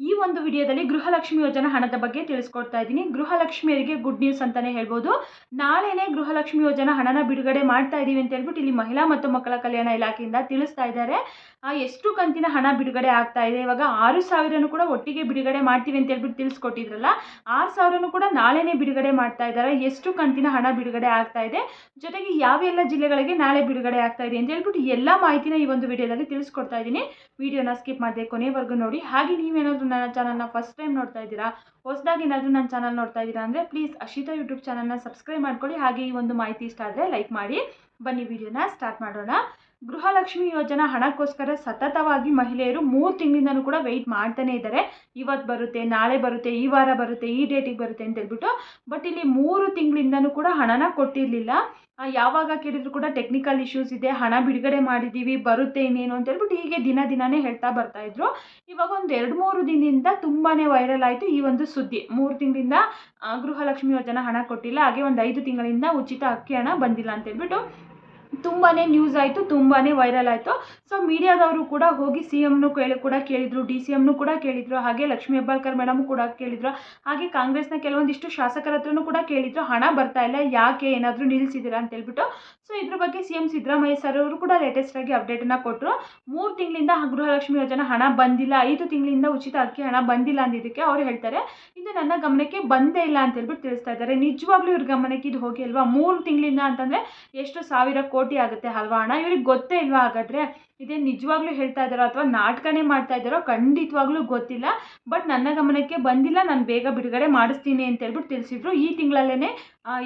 ಈ ಒಂದು ವಿಡಿಯೋದಲ್ಲಿ ಗೃಹಲಕ್ಷ್ಮಿ ಯೋಜನಾ ಹಣದ ಬಗ್ಗೆ ತಿಳಿಸ್ಕೊಡ್ತಾ ಇದ್ದೀನಿ. ಗೃಹಲಕ್ಷ್ಮಿಯರಿಗೆ ಗುಡ್ ನ್ಯೂಸ್ ಅಂತಲೇ ಹೇಳ್ಬೋದು. ನಾಳೆನೇ ಗೃಹಲಕ್ಷ್ಮಿ ಯೋಜನಾ ಹಣನ ಬಿಡುಗಡೆ ಮಾಡ್ತಾ ಇದ್ದೀವಿ ಅಂತ ಹೇಳ್ಬಿಟ್ಟು ಇಲ್ಲಿ ಮಹಿಳಾ ಮತ್ತು ಮಕ್ಕಳ ಕಲ್ಯಾಣ ಇಲಾಖೆಯಿಂದ ತಿಳಿಸ್ತಾ ಇದ್ದಾರೆ. ಎಷ್ಟು ಕಂತಿನ ಹಣ ಬಿಡುಗಡೆ ಆಗ್ತಾ ಇದೆ? ಇವಾಗ ಆರು ಸಾವಿರನೂ ಕೂಡ ಒಟ್ಟಿಗೆ ಬಿಡುಗಡೆ ಮಾಡ್ತೀವಿ ಅಂತ ಹೇಳ್ಬಿಟ್ಟು ತಿಳಿಸ್ಕೊಟ್ಟಿದ್ರಲ್ಲ, ಆರು ಸಾವಿರನೂ ಕೂಡ ನಾಳೆನೇ ಬಿಡುಗಡೆ ಮಾಡ್ತಾ ಇದ್ದಾರೆ. ಎಷ್ಟು ಕಂತಿನ ಹಣ ಬಿಡುಗಡೆ ಆಗ್ತಾ ಇದೆ? ಜೊತೆಗೆ ಯಾವೆಲ್ಲ ಜಿಲ್ಲೆಗಳಿಗೆ ನಾಳೆ ಬಿಡುಗಡೆ ಆಗ್ತಾ ಇದೆ ಅಂತ ಹೇಳ್ಬಿಟ್ಟು ಎಲ್ಲ ಮಾಹಿತಿನ ಈ ಒಂದು ವಿಡಿಯೋದಲ್ಲಿ ತಿಳಿಸ್ಕೊಡ್ತಾ ಇದ್ದೀನಿ. ವಿಡಿಯೋನ ಸ್ಕಿಪ್ ಮಾಡಿದೆ ಕೊನೆವರೆಗೂ ನೋಡಿ. ಹಾಗೆ ನೀವೇನಾದರೂ ನನ್ನ ಚಾನಲ್ನ ಫಸ್ಟ್ ಟೈಮ್ ನೋಡ್ತಾ ಇದ್ದೀರಾ, ಹೊಸದಾಗಿ ಏನಾದರೂ ನನ್ನ ಚಾನಲ್ ನೋಡ್ತಾ ಇದ್ದೀರಾ ಅಂದರೆ ಪ್ಲೀಸ್ ಅಶಿತಾ ಯೂಟ್ಯೂಬ್ ಚಾನಲ್ನ ಸಬ್ಸ್ಕ್ರೈಬ್ ಮಾಡ್ಕೊಳ್ಳಿ. ಹಾಗೆ ಈ ಒಂದು ಮಾಹಿತಿ ಇಷ್ಟ ಆದರೆ ಲೈಕ್ ಮಾಡಿ. ಬನ್ನಿ ವಿಡಿಯೋನ ಸ್ಟಾರ್ಟ್ ಮಾಡೋಣ. ಗೃಹಲಕ್ಷ್ಮಿ ಯೋಜನಾ ಹಣಕ್ಕೋಸ್ಕರ ಸತತವಾಗಿ ಮಹಿಳೆಯರು ಮೂರು ತಿಂಗಳಿಂದನೂ ಕೂಡ ವೆಯ್ಟ್ ಮಾಡ್ತಾನೆ ಇದ್ದಾರೆ. ಇವತ್ತು ಬರುತ್ತೆ, ನಾಳೆ ಬರುತ್ತೆ, ಈ ವಾರ ಬರುತ್ತೆ, ಈ ಡೇಟಿಗೆ ಬರುತ್ತೆ ಅಂತ ಹೇಳ್ಬಿಟ್ಟು. ಬಟ್ ಇಲ್ಲಿ ಮೂರು ತಿಂಗಳಿಂದನೂ ಕೂಡ ಹಣನ ಕೊಟ್ಟಿರಲಿಲ್ಲ. ಯಾವಾಗ ಕೇಳಿದ್ರು ಕೂಡ ಟೆಕ್ನಿಕಲ್ ಇಶ್ಯೂಸ್ ಇದೆ, ಹಣ ಬಿಡುಗಡೆ ಮಾಡಿದ್ದೀವಿ ಬರುತ್ತೆ ಇನ್ನೇನು ಅಂತ ಹೇಳ್ಬಿಟ್ಟು ಹೀಗೆ ದಿನ ದಿನಾನೇ ಹೇಳ್ತಾ ಬರ್ತಾ ಇದ್ರು. ಇವಾಗ ಒಂದು ಎರಡು ಮೂರು ದಿನದಿಂದ ತುಂಬಾ ವೈರಲ್ ಆಯಿತು ಈ ಒಂದು ಸುದ್ದಿ. ಮೂರು ತಿಂಗಳಿಂದ ಗೃಹಲಕ್ಷ್ಮಿ ಯೋಜನಾ ಹಣ ಕೊಟ್ಟಿಲ್ಲ, ಹಾಗೆ ಒಂದು ಐದು ತಿಂಗಳಿಂದ ಉಚಿತ ಅಕ್ಕಿ ಹಣ ಬಂದಿಲ್ಲ ಅಂತ ಹೇಳ್ಬಿಟ್ಟು. ತುಂಬಾ ನ್ಯೂಸ್ ಆಯಿತು ತುಂಬಾ ವೈರಲ್ ಆಯಿತು. ಸೊ ಮೀಡಿಯಾದವರು ಕೂಡ ಹೋಗಿ ಸಿ ಎಮ್ನು ಕೇಳಿ ಕೂಡ ಕೇಳಿದರು ಡಿ ಸಿ ಕೂಡ ಕೇಳಿದರು, ಹಾಗೆ ಲಕ್ಷ್ಮೀ ಹೆಬ್ಬಾಳ್ಕರ್ ಮೇಡಮ್ ಕೂಡ ಕೇಳಿದರು, ಹಾಗೆ ಕಾಂಗ್ರೆಸ್ನ ಕೆಲವೊಂದಿಷ್ಟು ಶಾಸಕರ ಹತ್ರನೂ ಕೂಡ ಕೇಳಿದ್ರು, ಹಣ ಬರ್ತಾ ಇಲ್ಲ, ಯಾಕೆ ಏನಾದರೂ ಅಂತ ಹೇಳ್ಬಿಟ್ಟು ಸೊ ಇದ್ರ ಬಗ್ಗೆ ಸಿ ಎಂ ಸಿದ್ದರಾಮಯ್ಯ ಸರ್ ಅವರು ಕೂಡ ಲೇಟೆಸ್ಟ್ ಆಗಿ ಅಪ್ಡೇಟನ್ನು ಕೊಟ್ಟರು ಮೂರು ತಿಂಗಳಿಂದ ಗೃಹಲಕ್ಷ್ಮಿ ಯೋಜನೆ ಹಣ ಬಂದಿಲ್ಲ, ಐದು ತಿಂಗಳಿಂದ ಉಚಿತ ಅಕ್ಕಿ ಹಣ ಬಂದಿಲ್ಲ ಅಂದಿದ್ದಕ್ಕೆ ಅವ್ರು ಹೇಳ್ತಾರೆ. ಇದು ನನ್ನ ಗಮನಕ್ಕೆ ಬಂದೇ ಇಲ್ಲ ಅಂತ ಹೇಳ್ಬಿಟ್ಟು ತಿಳಿಸ್ತಾ ಇದ್ದಾರೆ. ನಿಜವಾಗ್ಲೂ ಇವ್ರ ಗಮನಕ್ಕೆ ಇದು ಹೋಗಿ ಅಲ್ವಾ? ಮೂರು ತಿಂಗಳಿಂದ ಅಂತಂದರೆ ಎಷ್ಟು ಸಾವಿರ ಕೋಟಿ ಆಗುತ್ತೆ ಅಲ್ವಾ ಹಣ? ಇವ್ರಿಗೆ ಗೊತ್ತೇ ಇಲ್ವಾ ಹಾಗಾದರೆ? ಇದೇ ನಿಜವಾಗ್ಲೂ ಹೇಳ್ತಾ ಇದ್ದಾರೋ ಅಥವಾ ನಾಟಕನೇ ಮಾಡ್ತಾ ಇದ್ದಾರೋ ಖಂಡಿತವಾಗ್ಲೂ ಗೊತ್ತಿಲ್ಲ. ಬಟ್ ನನ್ನ ಗಮನಕ್ಕೆ ಬಂದಿಲ್ಲ. ನಾನು ಬೇಗ ಬಿಡುಗಡೆ ಮಾಡಿಸ್ತೀನಿ ಅಂತ ಹೇಳ್ಬಿಟ್ಟು ತಿಳಿಸಿದ್ರು. ಈ ತಿಂಗಳಲ್ಲೇ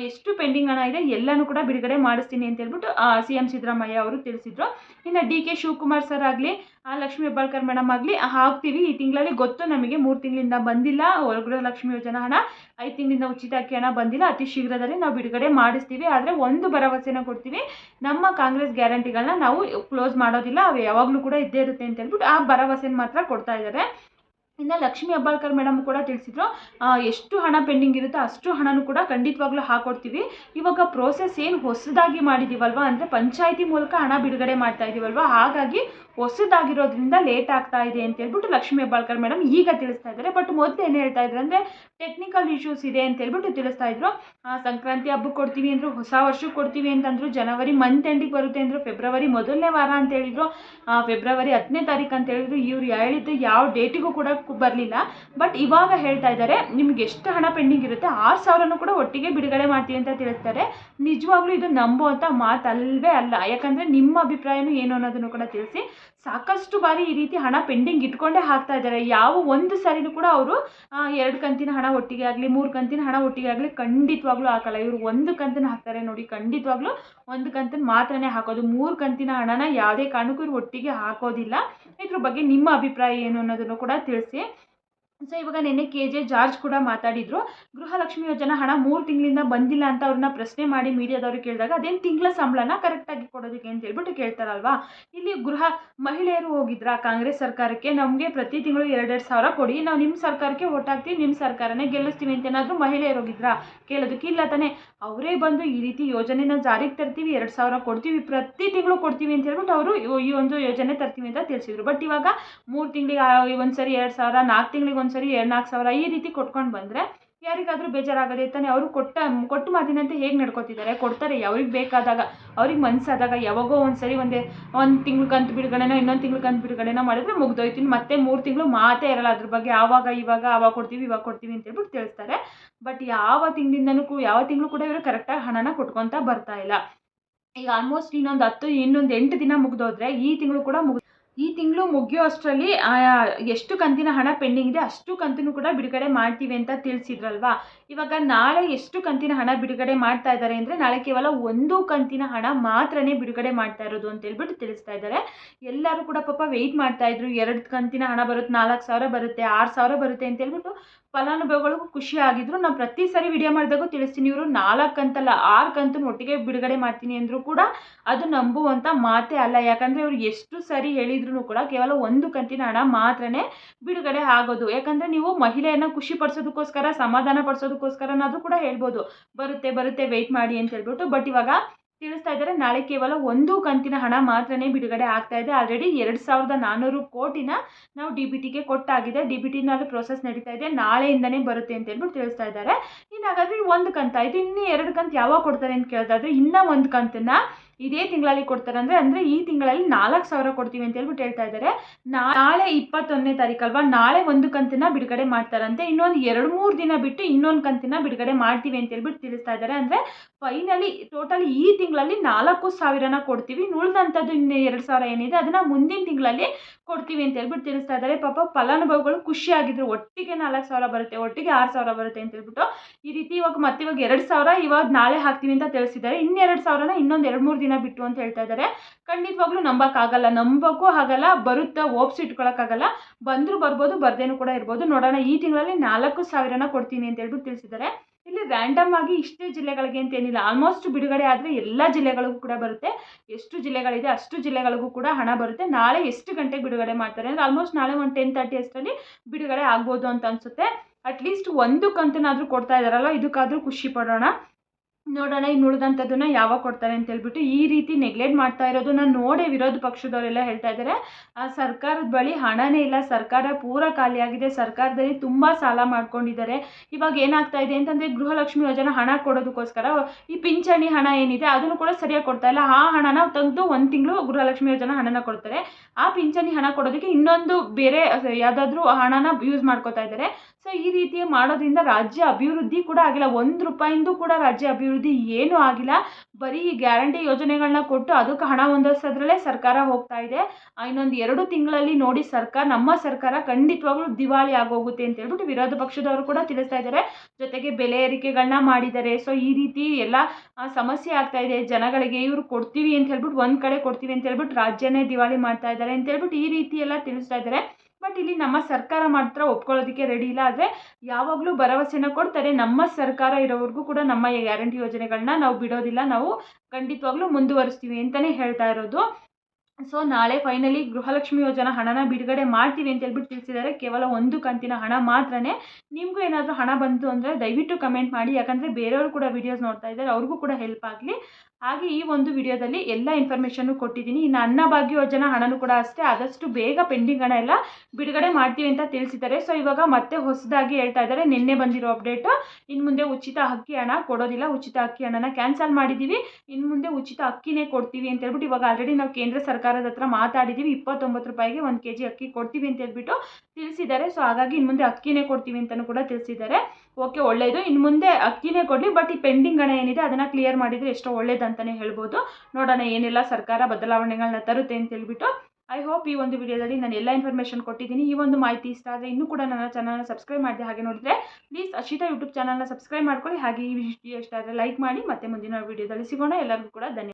ಎಷ್ಟು ಪೆಂಡಿಂಗ್ ಹಣ ಇದೆ ಎಲ್ಲನೂ ಕೂಡ ಬಿಡುಗಡೆ ಮಾಡಿಸ್ತೀನಿ ಅಂತ ಹೇಳ್ಬಿಟ್ಟು ಸಿ ಎಂ ಸಿದ್ದರಾಮಯ್ಯ ಅವರು ತಿಳಿಸಿದ್ರು. ಇನ್ನು ಡಿ ಕೆ ಶಿವಕುಮಾರ್ ಸರ್ ಆಗಲಿ ಲಕ್ಷ್ಮೀ ಹೆಬ್ಬಾಳ್ಕರ್ ಮೇಡಮ್ ಆಗಲಿ ಹಾಕ್ತೀವಿ. ಈ ತಿಂಗಳಲ್ಲಿ ಗೊತ್ತು ನಮಗೆ ಮೂರು ತಿಂಗಳಿಂದ ಬಂದಿಲ್ಲ. ಗೃಹಲಕ್ಷ್ಮಿ ಯೋಜನಾ ಹಣ, ಐದು ತಿಂಗಳಿಂದ ಉಚಿತ ಅಕ್ಕಿ ಹಣ ಬಂದಿಲ್ಲ. ಅತಿ ಶೀಘ್ರದಲ್ಲಿ ನಾವು ಬಿಡುಗಡೆ ಮಾಡಿಸ್ತೀವಿ. ಆದರೆ ಒಂದು ಭರವಸೆನ ಕೊಡ್ತೀವಿ. ನಮ್ಮ ಕಾಂಗ್ರೆಸ್ ಗ್ಯಾರಂಟಿಗಳನ್ನ ನಾವು ಕ್ಲೋಸ್ ಮಾಡೋದಿಲ್ಲ. ಅವು ಯಾವಾಗಲೂ ಕೂಡ ಇದ್ದೇ ಇರುತ್ತೆ ಅಂತ ಹೇಳ್ಬಿಟ್ಟು ಆ ಭರವಸೆನ ಮಾತ್ರ ಕೊಡ್ತಾ ಇದ್ದಾರೆ. ಇನ್ನು ಲಕ್ಷ್ಮಿ ಅಬ್ಬಾಳ್ಕರ್ ಮೇಡಮ್ ಕೂಡ ತಿಳಿಸಿದ್ರು ಎಷ್ಟು ಹಣ ಪೆಂಡಿಂಗ್ ಇರುತ್ತೋ ಅಷ್ಟು ಹಣನೂ ಕೂಡ ಖಂಡಿತವಾಗ್ಲೂ ಹಾಕೊಡ್ತೀವಿ. ಇವಾಗ ಪ್ರೋಸೆಸ್ ಏನು ಹೊಸದಾಗಿ ಮಾಡಿದ್ದೀವಲ್ವ ಅಂದರೆ ಪಂಚಾಯಿತಿ ಮೂಲಕ ಹಣ ಬಿಡುಗಡೆ ಮಾಡ್ತಾ ಇದ್ದೀವಲ್ವ ಹಾಗಾಗಿ ಹೊಸದಾಗಿರೋದ್ರಿಂದ ಲೇಟ್ ಆಗ್ತಾ ಇದೆ ಅಂತ ಹೇಳ್ಬಿಟ್ಟು ಲಕ್ಷ್ಮೀ ಹೆಬ್ಬಾಳ್ಕರ್ ಮೇಡಮ್ ಈಗ ತಿಳಿಸ್ತಾ ಇದ್ದಾರೆ. ಬಟ್ ಮೊದಲು ಏನು ಹೇಳ್ತಾ ಇದ್ರು ಅಂದರೆ ಟೆಕ್ನಿಕಲ್ ಇಶ್ಯೂಸ್ ಇದೆ ಅಂತ ಹೇಳ್ಬಿಟ್ಟು ತಿಳಿಸ್ತಾ ಇದ್ರು. ಸಂಕ್ರಾಂತಿ ಹಬ್ಬಕ್ಕೆ ಕೊಡ್ತೀವಿ ಅಂದರು, ಹೊಸ ವರ್ಷಕ್ಕೆ ಕೊಡ್ತೀವಿ ಅಂತಂದ್ರು, ಜನವರಿ ಮಂತ್ ಎಂಡಿಗೆ ಬರುತ್ತೆ ಅಂದರು, ಫೆಬ್ರವರಿ ಮೊದಲನೇ ವಾರ ಅಂತ ಹೇಳಿದ್ರು. ಫೆಬ್ರವರಿ ಹತ್ತನೇ ತಾರೀಕು ಅಂತ ಹೇಳಿದ್ರು. ಇವ್ರು ಹೇಳಿದ್ದು ಯಾವ ಡೇಟಿಗೂ ಕೂಡ ಬರಲಿಲ್ಲ. ಬಟ್ ಇವಾಗ ಹೇಳ್ತಾ ಇದ್ದಾರೆ, ನಿಮ್ಗೆ ಎಷ್ಟು ಹಣ ಪೆಂಡಿಂಗ್ ಇರುತ್ತೆ, ಆರು ಸಾವಿರನೂ ಕೂಡ ಒಟ್ಟಿಗೆ ಬಿಡುಗಡೆ ಮಾಡ್ತೀವಿ ಅಂತ ತಿಳಿಸ್ತಾರೆ. ನಿಜವಾಗ್ಲೂ ಇದು ನಂಬುವಂಥ ಮಾತಲ್ವೇ ಅಲ್ಲ. ಯಾಕಂದರೆ ನಿಮ್ಮ ಅಭಿಪ್ರಾಯನೂ ಏನು ಅನ್ನೋದನ್ನು ಕೂಡ ತಿಳಿಸಿ. ಸಾಕಷ್ಟು ಬಾರಿ ಈ ರೀತಿ ಹಣ ಪೆಂಡಿಂಗ್ ಇಟ್ಕೊಂಡೇ ಹಾಕ್ತಾ ಇದ್ದಾರೆ. ಯಾವ ಒಂದು ಸಾರಿನೂ ಕೂಡ ಅವರು ಎರಡು ಕಂತಿನ ಹಣ ಒಟ್ಟಿಗೆ ಆಗಲಿ, ಮೂರು ಕಂತಿನ ಹಣ ಒಟ್ಟಿಗೆ ಆಗಲಿ ಖಂಡಿತವಾಗ್ಲೂ ಹಾಕಲ್ಲ. ಇವರು ಒಂದು ಕಂತನ್ನ ಹಾಕ್ತಾರೆ ನೋಡಿ, ಖಂಡಿತವಾಗ್ಲೂ ಒಂದು ಕಂತನ್ನ ಮಾತ್ರನೇ ಹಾಕೋದು. ಮೂರು ಕಂತಿನ ಹಣನ ಯಾವುದೇ ಕಾರಣಕ್ಕೂ ಇವ್ರು ಒಟ್ಟಿಗೆ ಹಾಕೋದಿಲ್ಲ. ಇದ್ರ ಬಗ್ಗೆ ನಿಮ್ಮ ಅಭಿಪ್ರಾಯ ಏನು ಅನ್ನೋದನ್ನು ಕೂಡ ತಿಳಿಸಿ. okay ಸೊ ಇವಾಗ ನಿನ್ನೆ ಕೆ ಜೆ ಜಾರ್ಜ್ ಕೂಡ ಮಾತಾಡಿದ್ರು. ಗೃಹಲಕ್ಷ್ಮಿ ಯೋಜನಾ ಹಣ ಮೂರು ತಿಂಗಳಿಂದ ಬಂದಿಲ್ಲ ಅಂತ ಅವ್ರನ್ನ ಪ್ರಶ್ನೆ ಮಾಡಿ ಮೀಡಿಯಾದವ್ರು ಕೇಳಿದಾಗ ಅದೇನು ತಿಂಗಳ ಸಂಬಳನ ಕರೆಕ್ಟಾಗಿ ಕೊಡೋದಕ್ಕೆ ಅಂತ ಹೇಳ್ಬಿಟ್ಟು ಕೇಳ್ತಾರಲ್ವಾ? ಇಲ್ಲಿ ಗೃಹ ಮಹಿಳೆಯರು ಹೋಗಿದ್ರಾ? ಕಾಂಗ್ರೆಸ್ ಸರ್ಕಾರಕ್ಕೆ ನಮಗೆ ಪ್ರತಿ ತಿಂಗಳು ಎರಡೆರಡು ಸಾವಿರ ಕೊಡಿ. ನಾವು ನಿಮ್ಮ ಸರ್ಕಾರಕ್ಕೆ ಓಟ್ ನಿಮ್ಮ ಸರ್ಕಾರನೇ ಗೆಲ್ಲಿಸ್ತೀವಿ ಅಂತ ಏನಾದರೂ ಮಹಿಳೆಯರು ಹೋಗಿದ್ರಾ? ಕೇಳೋದಕ್ಕೆ ಇಲ್ಲ ತಾನೇ. ಅವರೇ ಬಂದು ಈ ರೀತಿ ಯೋಜನೆನ ಜಾರಿಗೆ ತರ್ತೀವಿ, ಎರಡು ಸಾವಿರ ಕೊಡ್ತೀವಿ, ಪ್ರತಿ ತಿಂಗಳು ಕೊಡ್ತೀವಿ ಅಂತ ಹೇಳ್ಬಿಟ್ಟು ಅವರು ಈ ಒಂದು ಯೋಜನೆ ತರ್ತೀವಿ ಅಂತ ತಿಳಿಸಿದ್ರು. ಬಟ್ ಇವಾಗ ಮೂರು ತಿಂಗಳಿಗೆ ಒಂದು ಸರಿ ಎರಡು ಸಾವಿರ, ನಾಲ್ಕು ತಿಂಗಳಿಗೆ ಒಂದು ಸರಿ ಎರಡು ನಾಲ್ಕು ಸಾವಿರ ಈ ರೀತಿ ಕೊಟ್ಕೊಂಡು ಬಂದರೆ ಯಾರಿಗಾದರೂ ಬೇಜಾರಾಗದೆ ತಾನೆ ಅವರು ಕೊಟ್ಟ, ಕೊಟ್ಟು ಮಾತಿನಂತೆ ಹೇಗೆ ನಡ್ಕೋತಿದ್ದಾರೆ? ಕೊಡ್ತಾರೆ ಅವ್ರಿಗೆ ಬೇಕಾದಾಗ, ಅವ್ರಿಗೆ ಮನಸ್ಸಾದಾಗ ಯಾವಾಗೋ ಒಂದು ಸರಿ ಒಂದೇ, ಒಂದು ತಿಂಗ್ಳು ಕಂತು ಬಿಡುಗಡೆನೋ ಇನ್ನೊಂದು ತಿಂಗ್ಳು ಕಂತು ಬಿಡುಗಡೆನೋ ಮಾಡಿದ್ರೆ ಮುಗ್ದೋಯ್ತು. ಮತ್ತೆ ಮೂರು ತಿಂಗಳು ಮಾತೇ ಇರಲ್ಲ ಅದ್ರ ಬಗ್ಗೆ. ಆವಾಗ, ಇವಾಗ, ಆವಾಗ ಕೊಡ್ತೀವಿ, ಇವಾಗ ಕೊಡ್ತೀವಿ ಅಂತ ಹೇಳ್ಬಿಟ್ಟು ತಿಳಿಸ್ತಾರೆ. ಬಟ್ ಯಾವ ತಿಂಗಳಿಂದನೂ ಯಾವ ತಿಂಗಳು ಕೂಡ ಇವರು ಕರೆಕ್ಟಾಗಿ ಹಣನ ಕೊಟ್ಕೊತಾ ಬರ್ತಾ ಇಲ್ಲ. ಈಗ ಆಲ್ಮೋಸ್ಟ್ ಇನ್ನೊಂದು ಹತ್ತು, ಇನ್ನೊಂದು ಎಂಟು ದಿನ ಮುಗ್ದೋದ್ರೆ ಈ ತಿಂಗಳು ಕೂಡ ಮುಗ್ ಈ ತಿಂಗಳು ಮುಗಿಯೋ ಅಷ್ಟರಲ್ಲಿ ಎಷ್ಟು ಕಂತಿನ ಹಣ ಪೆಂಡಿಂಗ್ ಇದೆ ಅಷ್ಟು ಕಂತನ್ನು ಕೂಡ ಬಿಡುಗಡೆ ಮಾಡ್ತೀವಿ ಅಂತ ತಿಳಿಸಿದ್ರಲ್ವಾ? ಇವಾಗ ನಾಳೆ ಎಷ್ಟು ಕಂತಿನ ಹಣ ಬಿಡುಗಡೆ ಮಾಡ್ತಾ ಇದ್ದಾರೆ ಅಂದರೆ ನಾಳೆ ಕೇವಲ ಒಂದು ಕಂತಿನ ಹಣ ಮಾತ್ರನೇ ಬಿಡುಗಡೆ ಮಾಡ್ತಾ ಇರೋದು ಅಂತ ಹೇಳ್ಬಿಟ್ಟು ತಿಳಿಸ್ತಾ ಇದ್ದಾರೆ. ಎಲ್ಲರೂ ಕೂಡ ಪಾಪ ವೆಯ್ಟ್ ಮಾಡ್ತಾ ಇದ್ರು. ಎರಡು ಕಂತಿನ ಹಣ ಬರುತ್ತೆ ನಾಲ್ಕು ಸಾವಿರ ಬರುತ್ತೆ, ಆರು ಸಾವಿರ ಬರುತ್ತೆ ಅಂತ ಹೇಳ್ಬಿಟ್ಟು ಫಲಾನುಭವಿಗಳಿಗೂ ಖುಷಿ ಆಗಿದ್ರು. ನಾನು ಪ್ರತಿ ಸರಿ ವಿಡಿಯೋ ಮಾಡಿದಾಗೂ ತಿಳಿಸ್ತೀನಿ, ಇವರು ನಾಲ್ಕು ಕಂತಲ್ಲ ಆರು ಕಂತು ಒಟ್ಟಿಗೆ ಬಿಡುಗಡೆ ಮಾಡ್ತೀನಿ ಅಂದರೂ ಕೂಡ ಅದು ನಂಬುವಂಥ ಮಾತೇ ಅಲ್ಲ. ಯಾಕಂದರೆ ಇವ್ರು ಎಷ್ಟು ಸರಿ ಹೇಳಿದ್ರು ಕೂಡ ಕೇವಲ ಒಂದು ಕಂತಿನ ಹಣ ಮಾತ್ರನೇ ಬಿಡುಗಡೆ ಆಗೋದು. ಯಾಕಂದರೆ ನೀವು ಮಹಿಳೆಯನ್ನು ಖುಷಿ ಪಡಿಸೋದಕ್ಕೋಸ್ಕರ, ಸಮಾಧಾನ ಪಡಿಸೋದಕ್ಕೋಸ್ಕರನಾದರೂ ಕೂಡ ಹೇಳ್ಬೋದು. ಬರುತ್ತೆ ಬರುತ್ತೆ ವೆಯ್ಟ್ ಮಾಡಿ ಅಂತ ಹೇಳ್ಬಿಟ್ಟು. ಬಟ್ ಇವಾಗ ತಿಳಿಸ್ತಾ ಇದ್ದಾರೆ. ನಾಳೆ ಕೇವಲ ಒಂದು ಕಂತಿನ ಹಣ ಮಾತ್ರನೇ ಬಿಡುಗಡೆ ಆಗ್ತಾ ಇದೆ. ಆಲ್ರೆಡಿ ಎರಡು ಸಾವಿರದ ನಾನ್ನೂರು ಕೋಟಿನ ನಾವು ಡಿ ಬಿ ಟಿಗೆ ಕೊಟ್ಟಾಗಿದೆ. ಡಿ ಬಿ ಟಿನಲ್ಲಿ ಪ್ರೋಸೆಸ್ ನಡೀತಾ ಇದೆ. ನಾಳೆಯಿಂದನೇ ಬರುತ್ತೆ ಅಂತ ಹೇಳ್ಬಿಟ್ಟು ತಿಳಿಸ್ತಾ ಇದ್ದಾರೆ. ಇನ್ನು ಹಾಗಾದ್ರೆ ಒಂದು ಕಂತಾಯಿತು ಇನ್ನೂ ಎರಡು ಕಂತು ಯಾವಾಗ ಕೊಡ್ತಾರೆ ಅಂತ ಕೇಳ್ತಾ ಇದ್ರೆ ಇನ್ನೂ ಒಂದು ಕಂತನ್ನ ಇದೇ ತಿಂಗಳಲ್ಲಿ ಕೊಡ್ತಾರೆ ಅಂದರೆ ಅಂದರೆ ಈ ತಿಂಗಳಲ್ಲಿ ನಾಲ್ಕು ಸಾವಿರ ಕೊಡ್ತೀವಿ ಅಂತ ಹೇಳ್ಬಿಟ್ಟು ಹೇಳ್ತಾ ಇದ್ದಾರೆ. ನಾಳೆ ಇಪ್ಪತ್ತೊಂದನೇ ತಾರೀಕಲ್ವಾ ನಾಳೆ ಒಂದು ಕಂತನ್ನ ಬಿಡುಗಡೆ ಮಾಡ್ತಾರಂತೆ. ಇನ್ನೊಂದು ಎರಡು ಮೂರು ದಿನ ಬಿಟ್ಟು ಇನ್ನೊಂದು ಕಂತಿನ ಬಿಡುಗಡೆ ಮಾಡ್ತೀವಿ ಅಂತ ಹೇಳ್ಬಿಟ್ಟು ತಿಳಿಸ್ತಾ ಇದ್ದಾರೆ. ಅಂದರೆ ಫೈನಲಿ ಟೋಟಲ್ ಈ ತಿಂಗಳಲ್ಲಿ ನಾಲ್ಕು ಸಾವಿರನ ಕೊಡ್ತೀವಿ. ಉಳಿದಂಥದ್ದು ಇನ್ನು ಎರಡು ಸಾವಿರ ಏನಿದೆ, ಅದನ್ನು ಮುಂದಿನ ತಿಂಗಳಲ್ಲಿ ಕೊಡ್ತೀವಿ ಅಂತ ಹೇಳ್ಬಿಟ್ಟು ತಿಳಿಸ್ತಾ ಇದ್ದಾರೆ. ಪಾಪ ಫಲಾನುಭವಿಗಳು ಖುಷಿಯಾಗಿದ್ರು. ಒಟ್ಟಿಗೆ ನಾಲ್ಕು ಸಾವಿರ ಬರುತ್ತೆ, ಒಟ್ಟಿಗೆ ಆರು ಸಾವಿರ ಬರುತ್ತೆ ಅಂತ ಹೇಳ್ಬಿಟ್ಟು ಈ ರೀತಿ ಇವಾಗ ಮತ್ತೆ ಇವಾಗ ಎರಡು ಸಾವಿರ ಇವಾಗ ನಾಳೆ ಹಾಕ್ತೀವಿ ಅಂತ ತಿಳಿಸಿದ್ದಾರೆ. ಇನ್ನೆರಡು ಸಾವಿರನ ಇನ್ನೊಂದು ಎರಡು ಮೂರು ದಿನ ಬಿಟ್ಟು ಅಂತ ಹೇಳ್ತಾ ಇದ್ದಾರೆ. ಖಂಡಿತವಾಗ್ಲೂ ನಂಬೋಕ್ಕಾಗಲ್ಲ. ನಂಬೋಕ್ಕೂ ಆಗಲ್ಲ. ಬರುತ್ತಾ ಓಪ್ಸ್ ಇಟ್ಕೊಳಕ್ಕಾಗಲ್ಲ. ಬಂದರೂ ಬರ್ಬೋದು, ಬರ್ದೇನೂ ಕೂಡ ಇರ್ಬೋದು. ನೋಡೋಣ ಈ ತಿಂಗಳಲ್ಲಿ ನಾಲ್ಕು ಸಾವಿರನ ಕೊಡ್ತೀನಿ ಅಂತ ಹೇಳ್ಬಿಟ್ಟು ತಿಳಿಸಿದ್ದಾರೆ. ಇಲ್ಲಿ ರ್ಯಾಂಡಮ್ ಆಗಿ ಇಷ್ಟೇ ಜಿಲ್ಲೆಗಳಿಗೆ ಅಂತ ಏನಿಲ್ಲ. ಆಲ್ಮೋಸ್ಟ್ ಬಿಡುಗಡೆ ಆದರೆ ಎಲ್ಲ ಜಿಲ್ಲೆಗಳಿಗೂ ಕೂಡ ಬರುತ್ತೆ. ಎಷ್ಟು ಜಿಲ್ಲೆಗಳಿದೆ ಅಷ್ಟು ಜಿಲ್ಲೆಗಳಿಗೂ ಕೂಡ ಹಣ ಬರುತ್ತೆ. ನಾಳೆ ಎಷ್ಟು ಗಂಟೆಗೆ ಬಿಡುಗಡೆ ಮಾಡ್ತಾರೆ ಅಂದರೆ ಆಲ್ಮೋಸ್ಟ್ ನಾಳೆ ಒಂದು ಟೆನ್ ತರ್ಟಿ ಅಷ್ಟರಲ್ಲಿ ಬಿಡುಗಡೆ ಆಗ್ಬೋದು ಅಂತ ಅನಿಸುತ್ತೆ. ಅಟ್ಲೀಸ್ಟ್ ಒಂದು ಕಂತನಾದರೂ ಕೊಡ್ತಾ ಇದ್ದಾರಲ್ಲ ಇದಕ್ಕಾದರೂ ಖುಷಿ ಪಡೋಣ. ನೋಡೋಣ ಇನ್ನು ಉಳಿದಂಥದ್ದನ್ನ ಯಾವಾಗ ಕೊಡ್ತಾರೆ ಅಂತ ಹೇಳ್ಬಿಟ್ಟು ಈ ರೀತಿ ನೆಗ್ಲೆಕ್ಟ್ ಮಾಡ್ತಾ ಇರೋದನ್ನ ನೋಡೇ ವಿರೋಧ ಪಕ್ಷದವರೆಲ್ಲ ಹೇಳ್ತಾ ಇದ್ದಾರೆ. ಆ ಸರ್ಕಾರದ ಬಳಿ ಹಣನೇ ಇಲ್ಲ, ಸರ್ಕಾರ ಪೂರ ಖಾಲಿಯಾಗಿದೆ, ಸರ್ಕಾರದಲ್ಲಿ ತುಂಬ ಸಾಲ ಮಾಡ್ಕೊಂಡಿದ್ದಾರೆ. ಇವಾಗ ಏನಾಗ್ತಾ ಇದೆ ಅಂತಂದರೆ ಗೃಹಲಕ್ಷ್ಮಿ ಯೋಜನೆ ಹಣ ಕೊಡೋದಕ್ಕೋಸ್ಕರ ಈ ಪಿಂಚಣಿ ಹಣ ಏನಿದೆ ಅದನ್ನು ಕೂಡ ಸರಿಯಾಗಿ ಕೊಡ್ತಾ ಇಲ್ಲ. ಆ ಹಣನ ತೆಗೆದು ಒಂದು ತಿಂಗಳು ಗೃಹಲಕ್ಷ್ಮಿ ಯೋಜನೆ ಹಣನ ಕೊಡ್ತಾರೆ. ಆ ಪಿಂಚಣಿ ಹಣ ಕೊಡೋದಕ್ಕೆ ಇನ್ನೊಂದು ಬೇರೆ, ಯಾವುದಾದ್ರೂ ಹಣನ ಯೂಸ್ ಮಾಡ್ಕೋತಾ ಇದ್ದಾರೆ. ಸೊ ಈ ರೀತಿ ಮಾಡೋದ್ರಿಂದ ರಾಜ್ಯ ಅಭಿವೃದ್ಧಿ ಕೂಡ ಆಗಿಲ್ಲ. ಒಂದು ರೂಪಾಯಿಂದು ಕೂಡ ರಾಜ್ಯ ಅಭಿವೃದ್ಧಿ ಏನೂ ಆಗಿಲ್ಲ. ಬರೀ ಗ್ಯಾರಂಟಿ ಯೋಜನೆಗಳನ್ನ ಕೊಟ್ಟು ಅದಕ್ಕೆ ಹಣ ಹೊಂದಿಸೋದ್ರಲ್ಲೇ ಸರ್ಕಾರ ಹೋಗ್ತಾ ಇದೆ. ಇನ್ನೊಂದು ಎರಡು ತಿಂಗಳಲ್ಲಿ ನೋಡಿ ಸರ್ಕಾರ, ನಮ್ಮ ಸರ್ಕಾರ ಖಂಡಿತವಾಗ್ಲೂ ದಿವಾಳಿ ಆಗೋಗುತ್ತೆ ಅಂತ ಹೇಳ್ಬಿಟ್ಟು ವಿರೋಧ ಪಕ್ಷದವರು ಕೂಡ ತಿಳಿಸ್ತಾ ಇದ್ದಾರೆ. ಜೊತೆಗೆ ಬೆಲೆ ಏರಿಕೆಗಳನ್ನ ಮಾಡಿದ್ದಾರೆ. ಸೊ ಈ ರೀತಿ ಎಲ್ಲ ಸಮಸ್ಯೆ ಆಗ್ತಾ ಇದೆ. ಜನಗಳಿಗೆ ಇವರು ಕೊಡ್ತೀವಿ ಅಂತ ಹೇಳ್ಬಿಟ್ಟು ಒಂದು ಕಡೆ ಕೊಡ್ತೀವಿ ಅಂತ ಹೇಳ್ಬಿಟ್ಟು ರಾಜ್ಯನೇ ದಿವಾಳಿ ಮಾಡ್ತಾ ಇದ್ದಾರೆ ಅಂತ ಹೇಳ್ಬಿಟ್ಟು ಈ ರೀತಿ ಎಲ್ಲ ತಿಳಿಸ್ತಾ ಇದ್ದಾರೆ. ಬಟ್ ಇಲ್ಲಿ ನಮ್ಮ ಸರ್ಕಾರ ಮಾತ್ರ ಒಪ್ಕೊಳ್ಳೋದಕ್ಕೆ ರೆಡಿ ಇಲ್ಲ. ಆದರೆ ಯಾವಾಗಲೂ ಭರವಸೆನ ಕೊಡ್ತಾರೆ. ನಮ್ಮ ಸರ್ಕಾರ ಇರೋವರೆಗೂ ಕೂಡ ನಮ್ಮ ಗ್ಯಾರಂಟಿ ಯೋಜನೆಗಳನ್ನ ನಾವು ಬಿಡೋದಿಲ್ಲ. ನಾವು ಖಂಡಿತವಾಗ್ಲೂ ಮುಂದುವರಿಸ್ತೀವಿ ಅಂತಲೇ ಹೇಳ್ತಾ ಇರೋದು. ಸೊ ನಾಳೆ ಫೈನಲಿ ಗೃಹಲಕ್ಷ್ಮಿ ಯೋಜನಾ ಹಣನ ಬಿಡುಗಡೆ ಮಾಡ್ತೀವಿ ಅಂತ ಹೇಳ್ಬಿಟ್ಟು ತಿಳಿಸಿದ್ದಾರೆ. ಕೇವಲ ಒಂದು ಕಂತಿನ ಹಣ ಮಾತ್ರನೇ. ನಿಮಗೂ ಏನಾದರೂ ಹಣ ಬಂತು ಅಂದರೆ ದಯವಿಟ್ಟು ಕಮೆಂಟ್ ಮಾಡಿ. ಯಾಕಂದರೆ ಬೇರೆಯವರು ಕೂಡ ವೀಡಿಯೋಸ್ ನೋಡ್ತಾ ಇದ್ದಾರೆ. ಅವ್ರಿಗೂ ಕೂಡ ಹೆಲ್ಪ್ ಆಗಲಿ. ಹಾಗೆ ಈ ಒಂದು ವಿಡಿಯೋದಲ್ಲಿ ಎಲ್ಲ ಇನ್ಫಾರ್ಮೇಷನ್ನು ಕೊಟ್ಟಿದ್ದೀನಿ. ಇನ್ನು ಅನ್ನಭಾಗ್ಯ ಯೋಜನೆ ಹಣನೂ ಕೂಡ ಅಷ್ಟೇ. ಆದಷ್ಟು ಬೇಗ ಪೆಂಡಿಂಗ್ ಹಣ ಎಲ್ಲ ಬಿಡುಗಡೆ ಮಾಡ್ತೀವಿ ಅಂತ ತಿಳಿಸಿದ್ದಾರೆ. ಸೊ ಇವಾಗ ಮತ್ತೆ ಹೊಸದಾಗಿ ಹೇಳ್ತಾ ಇದ್ದಾರೆ. ನಿನ್ನೆ ಬಂದಿರೋ ಅಪ್ಡೇಟು ಇನ್ನು ಮುಂದೆ ಉಚಿತ ಅಕ್ಕಿ ಹಣ ಕೊಡೋದಿಲ್ಲ. ಉಚಿತ ಅಕ್ಕಿ ಹಣನ ಕ್ಯಾನ್ಸಲ್ ಮಾಡಿದ್ದೀವಿ. ಇನ್ನು ಮುಂದೆ ಉಚಿತ ಅಕ್ಕಿನೇ ಕೊಡ್ತೀವಿ ಅಂತ ಹೇಳ್ಬಿಟ್ಟು ಇವಾಗ ಆಲ್ರೆಡಿ ನಾವು ಕೇಂದ್ರ ಸರ್ಕಾರದ ಹತ್ರ ಮಾತಾಡಿದ್ದೀವಿ. ಇಪ್ಪತ್ತೊಂಬತ್ತು ರೂಪಾಯಿಗೆ ಒಂದು ಕೆ ಜಿ ಅಕ್ಕಿ ಕೊಡ್ತೀವಿ ಅಂತ ಹೇಳ್ಬಿಟ್ಟು ತಿಳಿಸಿದ್ದಾರೆ. ಸೊ ಹಾಗಾಗಿ ಇನ್ನು ಮುಂದೆ ಅಕ್ಕಿನೇ ಕೊಡ್ತೀವಿ ಅಂತಲೂ ಕೂಡ ತಿಳಿಸಿದ್ದಾರೆ. ಓಕೆ ಒಳ್ಳೆಯದು ಇನ್ನು ಮುಂದೆ ಅಕ್ಕಿನೇ ಕೊಡಲಿ ಬಟ್ ಈ ಪೆಂಡಿಂಗ್ ಹಣ ಏನಿದೆ ಅದನ್ನು ಕ್ಲಿಯರ್ ಮಾಡಿದರೆ ಎಷ್ಟೋ ಒಳ್ಳೇದು ಅಂತಲೇ ಹೇಳ್ಬೋದು. ನೋಡೋಣ ಏನೆಲ್ಲ ಸರ್ಕಾರ ಬದಲಾವಣೆಗಳನ್ನ ತರುತ್ತೆ ಅಂತ ಹೇಳ್ಬಿಟ್ಟು ಐ ಹೋಪ್ ಈ ಒಂದು ವಿಡಿಯೋದಲ್ಲಿ ನಾನು ಎಲ್ಲ ಇನ್ಫಾರ್ಮೇಷನ್ ಕೊಟ್ಟಿದ್ದೀನಿ. ಈ ಒಂದು ಮಾಹಿತಿ ಇಷ್ಟ ಆದರೆ ಇನ್ನೂ ಕೂಡ ನನ್ನ ಚಾನಲ್ನ ಸಬ್ಸ್ಕ್ರೈಬ್ ಮಾಡಿದೆ ಹಾಗೆ ನೋಡಿದ್ರೆ ಪ್ಲೀಸ್ ಅಶಿತಾ ಯೂಟ್ಯೂಬ್ ಚಾನಲ್ನ ಸಬ್ಸ್ಕ್ರೈಬ್ ಮಾಡ್ಕೊಳ್ಳಿ. ಹಾಗೆ ಈ ವಿಡಿಯೋ ಇಷ್ಟ ಆದರೆ ಲೈಕ್ ಮಾಡಿ. ಮತ್ತೆ ಮುಂದಿನ ವಿಡಿಯೋದಲ್ಲಿ ಸಿಗೋಣ. ಎಲ್ಲರಿಗೂ ಕೂಡ ಧನ್ಯವಾದ.